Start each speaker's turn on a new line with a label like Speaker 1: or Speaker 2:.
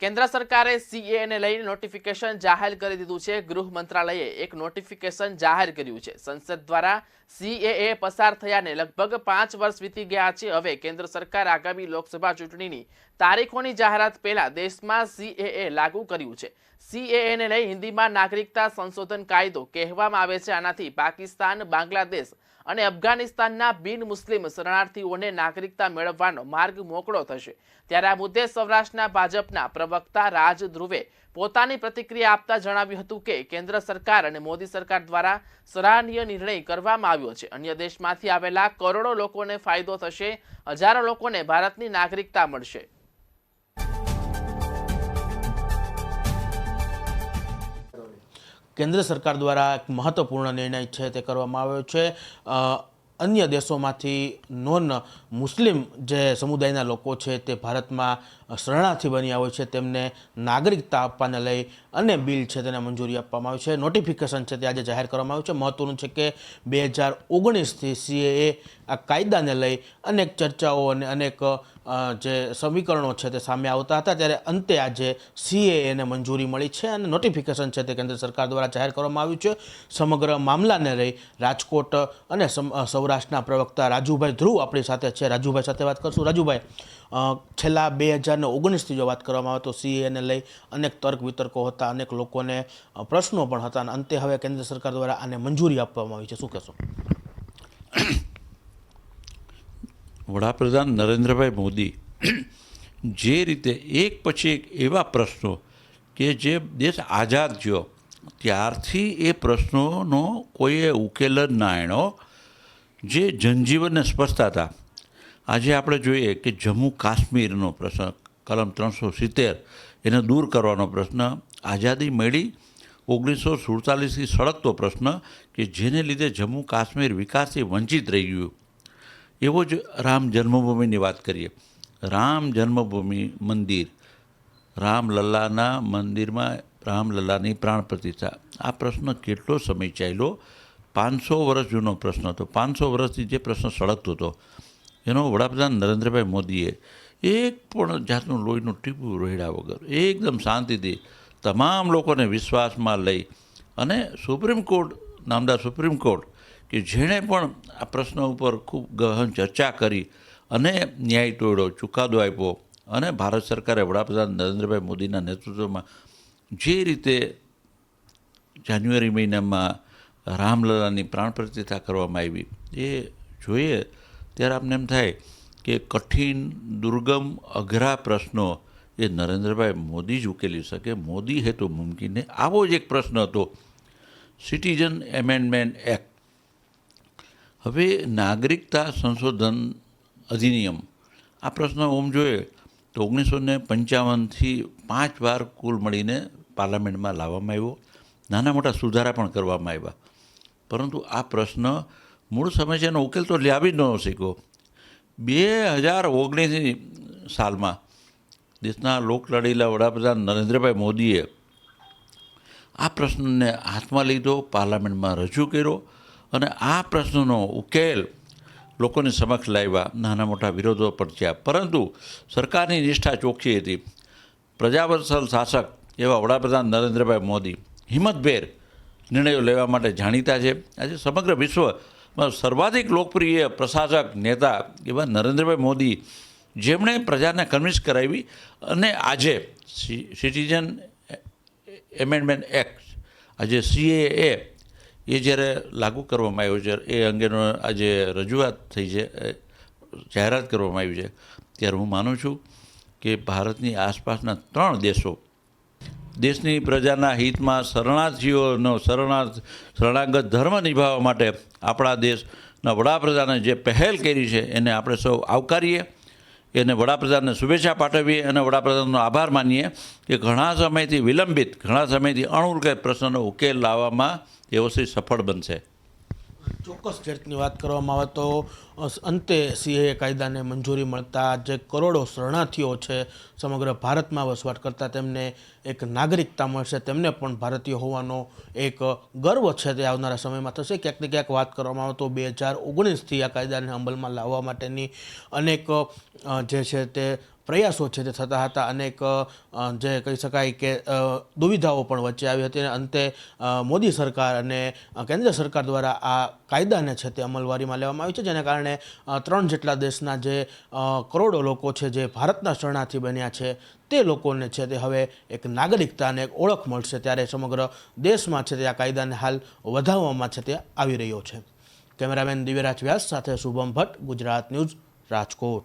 Speaker 1: કેન્દ્ર સરકારે સીએને લઈને નોટિફિકેશન જાહેર કરી દીધું છે. ગૃહ મંત્રાલયે એક નોટિફિકેશન જાહેર કર્યું છે. સંસદ દ્વારા સીએએ પસાર થયાને લગભગ પાંચ વર્ષ વીતી ગયા છે. હવે કેન્દ્ર સરકાર આગામી લોકસભા ચૂંટણીની તારીખોની જાહેરાત પહેલા દેશમાં સીએએ લાગુ કર્યું છે. સીએએને હિન્દીમાં નાગરિકતા સંશોધન કાયદો કહેવામાં આવે છે. આનાથી પાકિસ્તાન, બાંગ્લાદેશ અને અફઘાનિસ્તાનના બિન મુસ્લિમ શરણાર્થીઓને નાગરિકતા મેળવવાનો માર્ગ મોકળો થશે. ત્યારે આ મુદ્દે સૌરાષ્ટ્રના ભાજપના પ્રવક્તા રાજ ધ્રુવે પોતાની પ્રતિક્રિયા આપતા જણાવ્યું હતું કે, કેન્દ્ર સરકાર અને મોદી સરકાર દ્વારા સરાહનીય નિર્ણય કરવામાં આવ્યો છે. અન્ય દેશમાંથી આવેલા કરોડો લોકોને ફાયદો થશે, હજારો લોકોને ભારતની નાગરિકતા મળશે.
Speaker 2: કેન્દ્ર સરકાર દ્વારા એક મહત્વપૂર્ણ નિર્ણય છે તે કરવામાં આવ્યો છે. અન્ય દેશોમાંથી નોન મુસ્લિમ જે સમુદાયના લોકો છે તે ભારતમાં શરણાર્થી બન્યા હોય છે, તેમને નાગરિકતા આપવાને લઈ અને બિલ છે તેને મંજૂરી આપવામાં આવી છે. નોટિફિકેશન છે તે આજે જાહેર કરવામાં આવ્યું છે. મહત્વનું છે કે બે હજાર ઓગણીસથી સીએએ આ કાયદાને લઈ અનેક ચર્ચાઓ અને અનેક જે સમીકરણો છે તે સામે આવતા હતા. ત્યારે અંતે આજે સીએએને મંજૂરી મળી છે અને નોટિફિકેશન છે તે કેન્દ્ર સરકાર દ્વારા જાહેર કરવામાં આવ્યું છે. સમગ્ર મામલાને લઈ રાજકોટ અને સૌરાષ્ટ્રના પ્રવક્તા રાજુભાઈ ધ્રુવ આપણી સાથે છે. રાજુભાઈ સાથે વાત કરશું. રાજુભાઈ છેલ્લા બે હજાર ને ઓગણીસથી જો વાત કરવામાં આવે તો સીએને લઈ અનેક તર્ક વિતર્કો હતા, અનેક લોકોને પ્રશ્નો પણ હતા અને અંતે હવે કેન્દ્ર સરકાર દ્વારા આને મંજૂરી આપવામાં આવી છે. શું કહેશો?
Speaker 3: વડાપ્રધાન નરેન્દ્રભાઈ મોદી જે રીતે એક પછી એક એવા પ્રશ્નો કે જે દેશ આઝાદ થયો, ત્યારથી એ પ્રશ્નોનો કોઈએ ઉકેલ જ ના એણો જે જનજીવનને સ્પર્શતા હતા આજે આપણે જોઈએ કે જમ્મુ કાશ્મીરનો પ્રશ્ન, કલમ ત્રણસો સિત્તેર, એને દૂર કરવાનો પ્રશ્ન, આઝાદી મળી ઓગણીસો સુડતાલીસથી સળગતો પ્રશ્ન કે જેને લીધે જમ્મુ કાશ્મીર વિકાસથી વંચિત રહી ગયું. એવો જ રામ જન્મભૂમિની વાત કરીએ. રામ જન્મભૂમિ મંદિર. રામલલ્લાના મંદિરમાં રામલલ્લાની પ્રાણ પ્રતિષ્ઠા. આ પ્રશ્ન કેટલો સમય ચાલ્યો? પાંચસો વર્ષ જૂનો પ્રશ્ન હતો. પાંચસો વર્ષથી જે પ્રશ્ન સળગતો હતો. એનો વડાપ્રધાન નરેન્દ્રભાઈ મોદીએ એક પણ જાતનું લોહીનું ટીપું રોહિડા વગર, એકદમ શાંતિથી તમામ લોકોને વિશ્વાસમાં લઈ અને સુપ્રીમ કોર્ટ, નામદાર સુપ્રીમ કોર્ટ કે જેણે પણ આ પ્રશ્ન ઉપર ખૂબ ગહન ચર્ચા કરી અને ન્યાય તોડ્યો, ચુકાદો આપ્યો અને ભારત સરકારે વડાપ્રધાન નરેન્દ્રભાઈ મોદીના નેતૃત્વમાં જે રીતે જાન્યુઆરી મહિનામાં રામલલાની પ્રાણ પ્રતિષ્ઠા કરવામાં આવી એ જોઈએ ત્યારે આપને એમ થાય કે કઠિન, દુર્ગમ, અઘરા પ્રશ્નો એ નરેન્દ્રભાઈ મોદી જ ઉકેલી શકે. મોદી હેતુ મુમકીને આવો જ એક પ્રશ્ન હતો. સિટીઝન એમેન્ડમેન્ટ એક્ટ હવે નાગરિકતા સંશોધન અધિનિયમ. આ પ્રશ્ન ઓમ જોઈએ તો ઓગણીસો ને પંચાવનથી પાંચ વાર કુલ મળીને પાર્લામેન્ટમાં લાવવામાં આવ્યો. નાના મોટા સુધારા પણ કરવામાં આવ્યા. પરંતુ આ પ્રશ્ન મૂળ સમસ્યાનો ઉકેલ તો લાવી જ ન શક્યો બે હજાર ઓગણીસની સાલમાં દેશના લોકલાડીલા વડાપ્રધાન નરેન્દ્રભાઈ મોદીએ આ પ્રશ્નને હાથમાં લીધો, પાર્લામેન્ટમાં રજૂ કર્યો અને આ પ્રશ્નનો ઉકેલ લોકોની સમક્ષ લાવ્યા. નાના મોટા વિરોધો પણ થયા. પરંતુ સરકારની નિષ્ઠા ચોખ્ખી હતી. પ્રજાવત્સલ શાસક એવા વડાપ્રધાન નરેન્દ્રભાઈ મોદી હિંમતભેર નિર્ણયો લેવા માટે જાણીતા છે. આજે સમગ્ર વિશ્વમાં સર્વાધિક લોકપ્રિય પ્રશાસક નેતા એવા નરેન્દ્રભાઈ મોદી જેમણે પ્રજાને કન્વિન્સ કરાવી અને આજે સિટીઝન એમેન્ડમેન્ટ એક્ટ આજે સીએએ એ જ્યારે લાગુ કરવામાં આવ્યો છે, એ અંગેનો આજે રજૂઆત થઈ છે જાહેરાત કરવામાં આવી છે. ત્યારે હું માનું છું કે ભારતની આસપાસના ત્રણ દેશો દેશની પ્રજાના હિતમાં શરણાર્થીઓનો શરણાર્થ, શરણાગત ધર્મ નિભાવવા માટે આપણા દેશના વડાપ્રધાને જે પહેલ કરી છે, એને આપણે સૌ આવકારીએ. એને વડાપ્રધાનને શુભેચ્છા પાઠવીએ અને વડાપ્રધાનનો આભાર માનીએ કે ઘણા સમયથી વિલંબિત, ઘણા સમયથી અણઉલકેલ પ્રશ્નનો ઉકેલ લાવવામાં વ્યવસ્થિત સફળ બનશે.
Speaker 2: ચોક્કસ ક્ષેત્રની વાત કરવામાં આવે તો અંતે સીએ કાયદાને મંજૂરી મળતા જે કરોડો શરણાર્થીઓ છે, સમગ્ર ભારતમાં વસવાટ કરતા તેમને એક નાગરિકતા મળશે. તેમને પણ ભારતીય હોવાનો એક ગર્વ છે તે આવનારા સમયમાં થશે. ક્યાંક ને ક્યાંક વાત કરવામાં આવે તો બે હજાર ઓગણીસથી આ કાયદાને અમલમાં લાવવા માટેની અનેક જે છે તે પ્રયાસો છે તે થતા હતા, અનેક જે કહી શકાય કે દુવિધાઓ પણ વચ્ચે આવી હતી અને અંતે મોદી સરકાર અને કેન્દ્ર સરકાર દ્વારા આ કાયદાને છે તે અમલવારીમાં લેવામાં આવ્યું છે, જેને કારણે ત્રણ જેટલા દેશના જે કરોડો લોકો છે જે ભારતના શરણાર્થી બન્યા છે, તે લોકોને છે તે હવે એક નાગરિકતા અને એક ઓળખ મળશે ત્યારે સમગ્ર દેશમાં છે તે આ કાયદાને હાલ વધારવામાં છે તે આવી રહ્યો છે. કેમેરામેન દિવ્યરાજ વ્યાસ સાથે શુભમ ભટ્ટ, ગુજરાત ન્યૂઝ રાજકોટ.